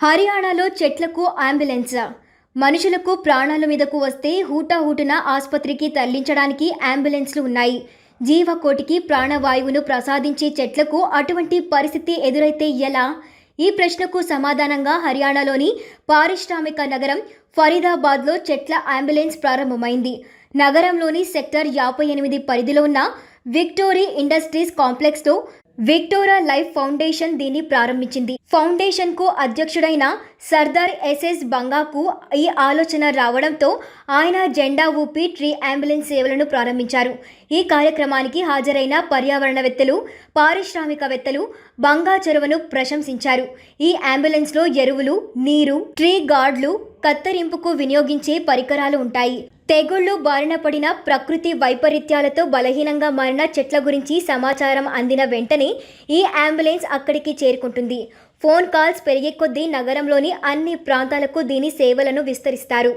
హర్యానాలో చెట్లకు అంబులెన్స్. మనుషులకు ప్రాణాల మీదకు వస్తే హూటాహూటున ఆసుపత్రికి తరలించడానికి అంబులెన్స్లు ఉన్నాయి. జీవకోటికి ప్రాణవాయువును ప్రసాదించే చెట్లకు అటువంటి పరిస్థితి ఎదురైతే ఎలా? ఈ ప్రశ్నకు సమాధానంగా హర్యానాలోని పారిశ్రామిక నగరం ఫరీదాబాద్లో చెట్ల అంబులెన్స్ ప్రారంభమైంది. నగరంలోని సెక్టర్ యాభై ఎనిమిది పరిధిలో ఉన్న విక్టోరీ ఇండస్ట్రీస్ కాంప్లెక్స్లో విక్టోరా లైఫ్ ఫౌండేషన్ దీన్ని ప్రారంభించింది. ఫౌండేషన్కు అధ్యక్షుడైన సర్దార్ ఎస్ఎస్ బంగాకు ఈ ఆలోచన రావడంతో ఆయన జెండా ఊపి ట్రీ అంబులెన్స్ సేవలను ప్రారంభించారు. ఈ కార్యక్రమానికి హాజరైన పర్యావరణవేత్తలు పారిశ్రామికవేత్తలు బంగా చెరువును ప్రశంసించారు. ఈ అంబులెన్స్లో ఎరువులు నీరు ట్రీ గార్డ్లు కత్తిరింపుకు వినియోగించే పరికరాలు ఉంటాయి. తెగుళ్ళు బారిన పడిన ప్రకృతి వైపరీత్యాలతో బలహీనంగా మారిన చెట్ల గురించి సమాచారం అందిన వెంటనే ఈ అంబులెన్స్ అక్కడికి చేరుకుంటుంది. ఫోన్ కాల్స్ పెరిగే కొద్దీ నగరంలోని అన్ని ప్రాంతాలకు దీని సేవలను విస్తరిస్తారు.